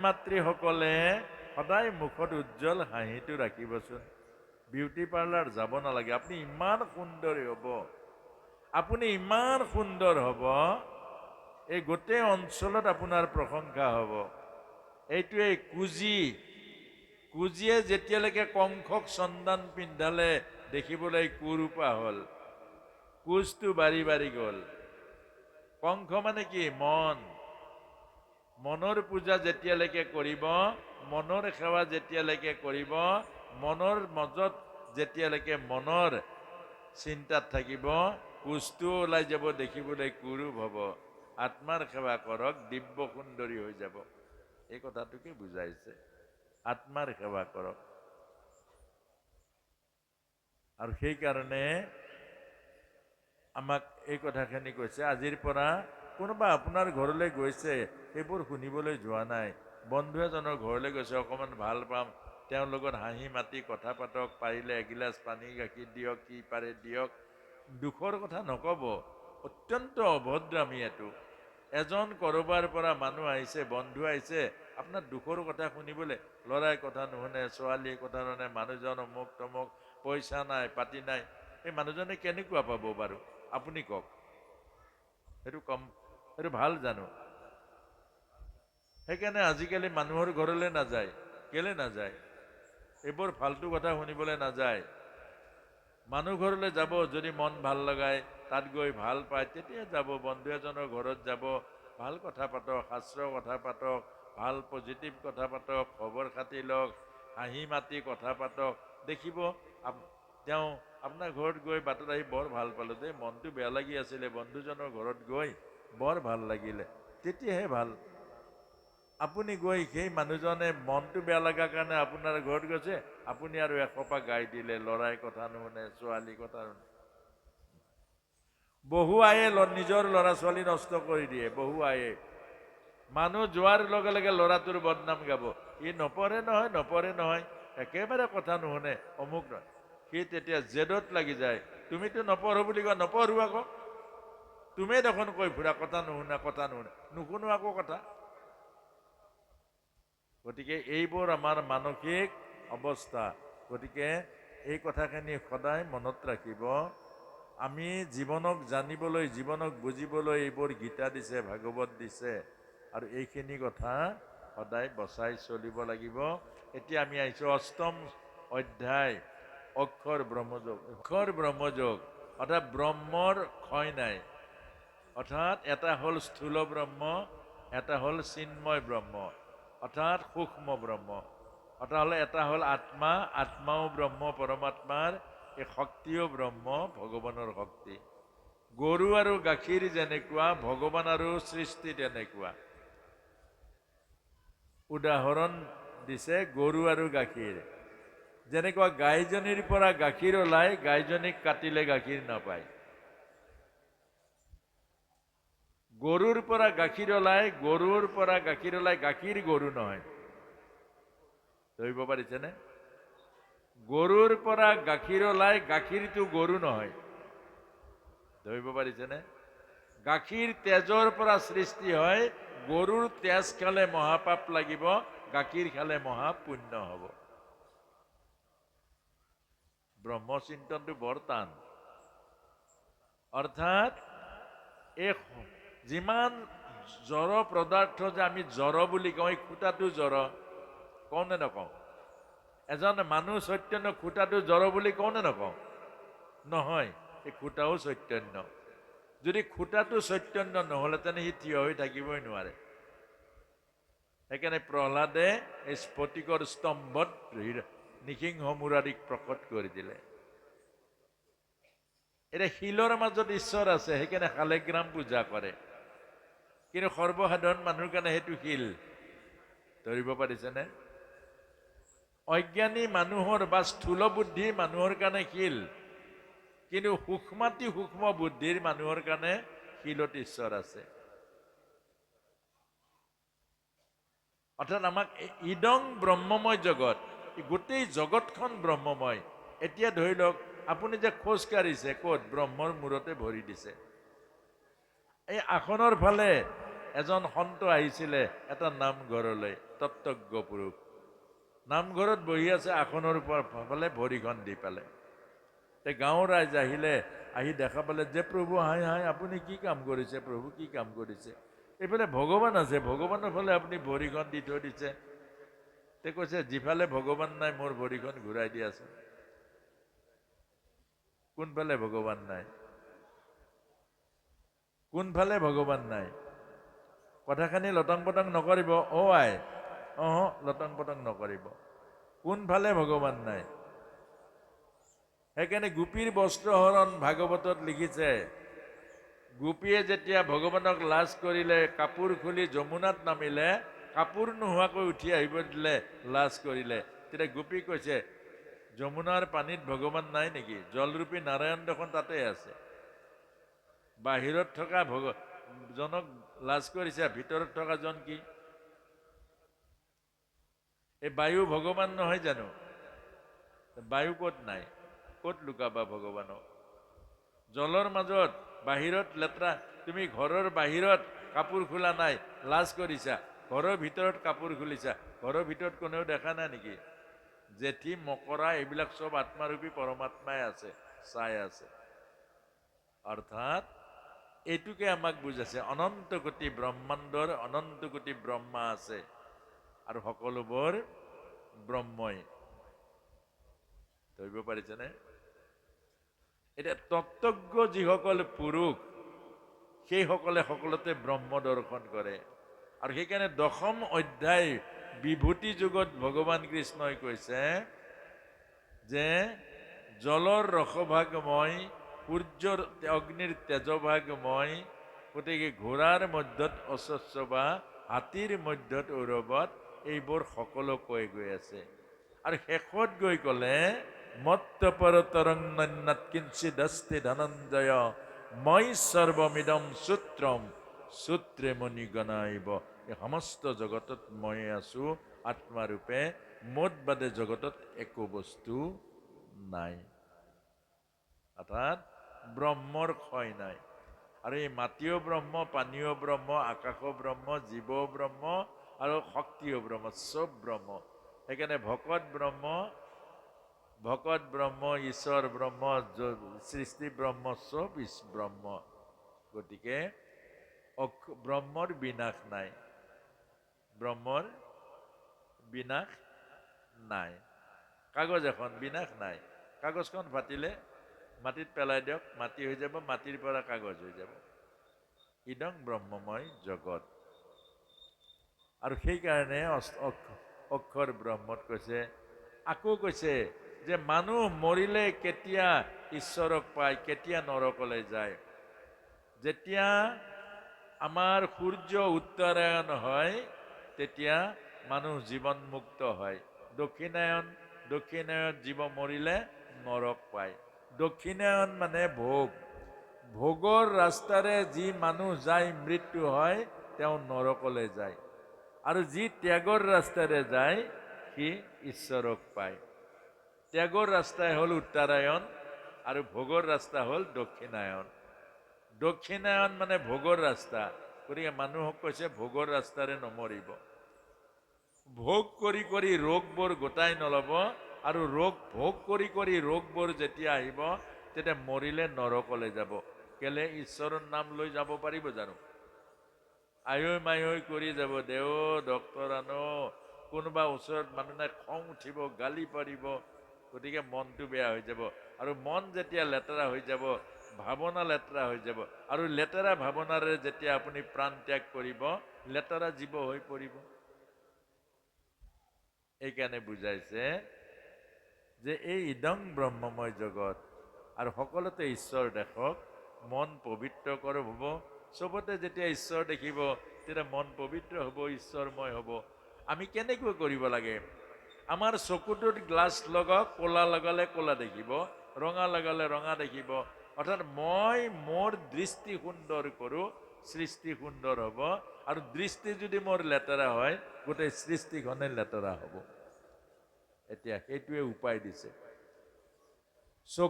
মাতৃসকলে সদায় মুখত উজ্জ্বল হাঁহিটো ৰাখিবচোন। বিউটি পাৰ্লাৰ যাব নালাগে। আপুনি ইমান সুন্দৰী হ'ব। আপুনি ইমান সুন্দৰ হ'ব। এই গোটেই অঞ্চলত আপোনাৰ প্ৰশংসা হ'ব। এইটোৱে কুজি। কুজিয়ে যেতিয়ালৈকে কংসক চন্দান পিন্ধালে দেখিবলৈ কুৰূপা হ'ল। কুজটো বাঢ়ি বাঢ়ি গ'ল। কংস মানে কি? মন। মনৰ পূজা যেতিয়ালৈকে কৰিব মনৰ সেৱা যেতিয়ালৈকে কৰিব মনৰ মাজত যেতিয়ালৈকে মনৰ চিন্তাত থাকিব কুজটো ওলাই যাব দেখিবলৈ কুৰূপ হ'ব। আত্মাৰ সেৱা কৰক দিব্য সুন্দৰী হৈ যাব। এই কথাটোকে বুজাইছে। আত্মাৰ সেৱা কৰক। আৰু সেইকাৰণে আমাক এই কথাখিনি কৈছে আজিৰ পৰা কোনোবা আপোনাৰ ঘৰলৈ গৈছে সেইবোৰ শুনিবলৈ যোৱা নাই। বন্ধু এজনৰ ঘৰলৈ গৈছে অকণমান ভাল পাম। তেওঁৰ লগত হাঁহি মাতি কথা পাতক পাৰিলে এগিলাচ পানী গাখীৰ দিয়ক কি পাৰে দিয়ক। দুখৰ কথা নক'ব অত্যন্ত অভদ্ৰামী এইটো। এজন ক'ৰবাৰ পৰা মানুহ আহিছে বন্ধু আহিছে আপোনাৰ দুখৰ কথা শুনিবলৈ ল'ৰাই কথা নুশুনে ছোৱালীয়ে কথা নুশুনে মানুহজন অমুক তমুক পইচা নাই পাতি নাই। এই মানুহজনে কেনেকুৱা পাব বাৰু? আপুনি কওক। সেইটো কম সেইটো ভাল জানো। সেইকাৰণে আজিকালি মানুহৰ ঘৰলৈ নাযায় কেলে নাযায়? এইবোৰ ফাল্টু কথা শুনিবলৈ নাযায়। মানুহ ঘৰলৈ যাব যদি মন ভাল লগায় তাত গৈ ভাল পায় তেতিয়া যাব। বন্ধু এজনৰ ঘৰত যাব ভাল কথা পাতক শাস্ত্ৰৰ কথা পাতক ভাল পজিটিভ কথা পাতক খবৰ খাতি লওক হাঁহি মাতি কথা পাতক দেখিব। তেওঁ আপোনাৰ ঘৰত গৈ বাটত আহি বৰ ভাল পালোঁ। দেই মনটো বেয়া লাগি আছিলে বন্ধুজনৰ ঘৰত গৈ। বৰ ভালো লাগিলে। তেতিয়াহে ভালো। আপুনি গৈ সেই মানুহজনে মনটো বেয়া লগাৰ কাৰণে আপোনাৰ ঘৰত গৈছে, আপুনি আৰু এসোপা গাই দিলে, ল'ৰাই কথা নুশুনে, ছোৱালী কথা নুশুনে। বহু আয়ে নিজৰ ল'ৰা ছোৱালী নষ্ট কৰি দিয়ে, বহু আয়ে। মানুহ যোৱাৰ লগে লগে ল'ৰাটোৰ বদনাম গাব। ই নপঢ়ে নহয় নপঢ়ে নহয়, একেবাৰে কথা নুশুনে, অমুক নহয়। সি তেতিয়া জেদত লাগি যায়, তুমিতো নপঢ়ো বুলি কোৱা নপঢ়ো আকৌ। তুমি দেখোন কৈ ফুৰা কথা নুশুনা কথা নুশুনা। নুশুনো আকৌ কথা। গতিকে এইবোৰ আমাৰ মানসিক অৱস্থা। গতিকে এই কথাখিনি সদায় মনত ৰাখিব। আমি জীৱনক জানিবলৈ জীৱনক বুজিবলৈ এইবোৰ গীতা দিছে ভাগৱত দিছে। আৰু এইখিনি কথা সদায় বচাই চলিব লাগিব। এতিয়া আমি আহিছোঁ অষ্টম অধ্যায় অক্ষৰ ব্ৰহ্মযোগ। অক্ষৰ ব্ৰহ্মযোগ অৰ্থাৎ ব্ৰহ্মৰ ক্ষয় নাই। অৰ্থাৎ এটা হ'ল স্থূল ব্ৰহ্ম এটা হ'ল চিন্ময় ব্ৰহ্ম অৰ্থাৎ সূক্ষ্ম ব্ৰহ্ম। অৰ্থাৎ হ'লে এটা হ'ল আত্মা আত্মাও ব্ৰহ্ম পৰমাত্মাৰ এই শক্তিও ব্ৰহ্ম ভগৱানৰ শক্তি। গৰু আৰু গাখীৰ যেনেকুৱা ভগৱান আৰু সৃষ্টি তেনেকুৱা। উদাহৰণ দিছে গৰু আৰু গাখীৰ। যেনেকুৱা গাইজনীৰ পৰা গাখীৰ ওলাই গাইজনীক কাটিলে গাখীৰ নাপায়। গৰুৰ পৰা গাখীৰ ওলাই গৰুৰ পৰা গাখীৰ ওলাই গাখীৰ গৰু নহয় ধৰিব পাৰিছেনে গৰুৰ পৰা গাখীৰ ওলাই গাখীৰটো গৰু নহয় ধৰিব পাৰিছেনে গাখীৰ তেজৰ পৰা সৃষ্টি হয়, গৰুৰ তেজ খালে মহাপাপ লাগিব, গাখীৰ খালে মহাপুণ্য হ'ব। ব্ৰহ্মচিন্তনটো বৰ টান। অৰ্থাৎ, এই যিমান জ্বৰ পদাৰ্থ যে আমি জ্বৰ বুলি কওঁ, এই খুটাটো জ্বৰ, কওঁ নে নকওঁ? এজন মানুহ চৈতন্য খুটাটো জ্বৰ বুলি কওঁ নে নকওঁ? নহয়, এই খুটাও চৈতন্য যদি খুটাটো চৈতন্য নহ'লেতেন সি থিয় হৈ থাকিবই নোৱাৰে। সেইকাৰণে প্ৰহ্লাদে এই স্ফটিকৰ স্তম্ভত নিসিংহ মুৰাৰীক প্ৰকট কৰি দিলে। এতিয়া শিলৰ মাজত ঈশ্বৰ আছে, সেইকাৰণে শালেগ্ৰাম পূজা কৰে। কিন্তু সৰ্বসাধাৰণ মানুহৰ কাৰণে সেইটো শিল। ধৰিব পাৰিছেনে? অজ্ঞানী মানুহৰ বা স্থূল বুদ্ধিৰ মানুহৰ কাৰণে শিল। কিন্তু সূক্ষ্মাতি সূক্ষ্ম বুদ্ধিৰ মানুহৰ কাৰণে শিলত ঈশ্বৰ আছে। অৰ্থাৎ আমাক ইদং ব্ৰহ্মময় জগত গোটেই জগতখন ব্ৰহ্মময়। এতিয়া ধৰি লওক আপুনি যে খোজ কাঢ়িছে ক'ত? ব্ৰহ্মৰ মূৰতে ভৰি দিছে। এই আসনৰ ফালে এজন সন্ত আহিছিলে এটা নামঘৰলৈ তত্ত্বজ্ঞ পুৰুষ। নামঘৰত বহি আছে আসনৰ ওপৰত ফালে ভৰিখন দি পেলাই। তে গাঁৱৰ ৰাইজ আহিলে আহি দেখা পালে যে প্ৰভু হাই হাই আপুনি কি কাম কৰিছে? প্ৰভু কি কাম কৰিছে? এইফালে ভগৱান আছে ভগৱানৰ ফালে আপুনি ভৰিখন দি থৈ দিছে। তে কৈছে যিফালে ভগৱান নাই মোৰ ভৰিখন ঘূৰাই দিয়াচোন কোনফালে ভগৱান নাই? কোনফালে ভগৱান নাই? কথাখিনি লটং পটং নকৰিব, অ আই। অহ, লটং পটং নকৰিব। কোনফালে ভগৱান নাই? সেইকাৰণে গোপীৰ বস্ত্ৰহৰণ ভাগৱতত লিখিছে, গোপীয়ে যেতিয়া ভগৱানক লাজ কৰিলে, কাপোৰ খুলি যমুনাত নামিলে, কাপোৰ নোহোৱাকৈ উঠি আহিব দিলে, লাজ কৰিলে, তেতিয়া গোপী কৈছে, যমুনাৰ পানীত ভগৱান নাই নেকি? জলৰূপী নাৰায়ণ দেখোন তাতে আছে। বাহিৰত থকা ভগ, জনক লাজ কৰিছে ভিতৰত থকা জন কি? এই বায়ু ভগৱান নহয় জানো? বায়ু ক'ত নাই? ক'ত লুকাবা ভগৱানক? জলৰ মাজত বাহিৰত লেতেৰা তুমি ঘৰৰ বাহিৰত কাপোৰ খোলা নাই লাজ কৰিছা। ঘৰৰ ভিতৰত কাপোৰ খুলিছা ঘৰৰ ভিতৰত কোনেও দেখা নাই নেকি? জেঠী মকৰা এইবিলাক চব আত্মাৰূপী পৰমাত্মাই আছে চাই আছে। অৰ্থাৎ এইটোকে আমাক বুজাইছে, অনন্ত কোটি ব্ৰহ্মাণ্ডৰ অনন্ত কোটি ব্ৰহ্মা আছে আৰু সকলোবোৰ ব্ৰহ্মই। ধৰিব পাৰিছেনে? এতিয়া তত্ত্বজ্ঞ যিসকল পুৰুষ, সেইসকলে সকলোতে ব্ৰহ্ম দৰ্শন কৰে। আৰু সেইকাৰণে দশম অধ্যায় বিভূতি যুগত ভগৱান কৃষ্ণই কৈছে যে, জলৰ ৰসভাগ মই সূৰ্যৰ অগ্নিৰ তেজভাগ মই গতিকে ঘোঁৰাৰ মধ্যত অস্বচ্ছ বা হাতীৰ মধ্যত ঔৰৱত এইবোৰ সকলো কৈ গৈ আছে। আৰু শেষত গৈ ক'লে মত্তপৰ তৰংনাত কিঞ্চিত অস্তি ধনঞ্জয় মই সৰ্বমিদম সূত্ৰম সূত্ৰে মণি গণাইব এই সমস্ত জগতত মই আছো আত্মাৰূপে মোত বাদে জগতত একো বস্তু নাই। অৰ্থাৎ ব্ৰহ্মৰ ক্ষয় নাই। আৰু এই মাটিও ব্ৰহ্ম পানীয় ব্ৰহ্ম আকাশো ব্ৰহ্ম জীৱ ব্ৰহ্ম আৰু শক্তিও ব্ৰহ্ম চব ব্ৰহ্ম। সেইকাৰণে ভকত ব্ৰহ্ম ভকত ব্ৰহ্ম ঈশ্বৰ ব্ৰহ্ম সৃষ্টি ব্ৰহ্ম চব ব্ৰহ্ম। গতিকে ব্ৰহ্মৰ বিনাশ নাই। ব্ৰহ্মৰ বিনাশ নাই। কাগজ এখন বিনাশ নাই। কাগজখন ফাটিলে মাটিত পেলাই দিয়ক মাটি হৈ যাব মাটিৰ পৰা কাগজ হৈ যাব। ইদং ব্ৰহ্মময় জগত। আৰু সেইকাৰণে অক্ষৰ ব্ৰহ্মত কৈছে আকৌ কৈছে যে মানুহ মৰিলে কেতিয়া ঈশ্বৰক পায় কেতিয়া নৰকলৈ যায়। যেতিয়া আমাৰ সূৰ্য উত্তৰায়ণ হয় তেতিয়া মানুহ জীৱনমুক্ত হয়। দক্ষিণায়ন দক্ষিণায়ন জীৱ মৰিলে নৰক পায়। দক্ষিণায়ন মানে ভোগ। ভোগৰ ৰাস্তাৰে যি মানুহ যায়, মৃত্যু হয়, তেওঁ নৰকলৈ যায়। আৰু যি ত্যাগৰ ৰাস্তাৰে যায়, সি ঈশ্বৰক পায়। ত্যাগৰ ৰাস্তাই হ'ল উত্তৰায়ণ আৰু ভোগৰ ৰাস্তা হ'ল দক্ষিণায়ন দক্ষিণায়ন মানে ভোগৰ ৰাস্তা, গতিকে মানুহক কৈছে ভোগৰ ৰাস্তাৰে নমৰিব। ভোগ কৰি কৰি ৰোগবোৰ গোটাই নল'ব। আৰু ৰোগ ভোগ কৰি কৰি ৰোগবোৰ যেতিয়া আহিব, তেতিয়া মৰিলে নৰকলৈ যাব। কেলে? ঈশ্বৰৰ নাম লৈ যাব পাৰিব জানো? আয়ৈ মায়ৈ কৰি যাব দেও ডক্তৰ আনো, কোনোবা ওচৰত মানুহ খং উঠিব, গালি পাৰিব। গতিকে মনটো বেয়া হৈ যাব। আৰু মন যেতিয়া লেতেৰা হৈ যাব, ভাৱনা লেতেৰা হৈ যাব। আৰু লেতেৰা ভাৱনাৰে যেতিয়া আপুনি প্ৰাণ ত্যাগ কৰিব, লেতেৰা জীৱ হৈ পৰিব। এইকাৰণে বুজাইছে যে এই ইদং ব্ৰহ্মময় জগত আৰু সকলোতে ঈশ্বৰ দেখক, মন পবিত্ৰ কৰক হ'ব। চবতে যেতিয়া ঈশ্বৰ দেখিব, তেতিয়া মন পবিত্ৰ হ'ব, ঈশ্বৰময় হ'ব। আমি কেনেকৈ কৰিব লাগে? আমাৰ চকুটোত গ্লাছ লগাওক, ক'লা লগালে ক'লা দেখিব, ৰঙা লগালে ৰঙা দেখিব। অৰ্থাৎ মই মোৰ দৃষ্টি সুন্দৰ কৰোঁ, সৃষ্টি সুন্দৰ হ'ব। আৰু দৃষ্টি যদি মোৰ লেতেৰা হয়, গোটেই সৃষ্টিখনে লেতেৰা হ'ব। અત્યારે હેટવે ઉપાડી છે. સો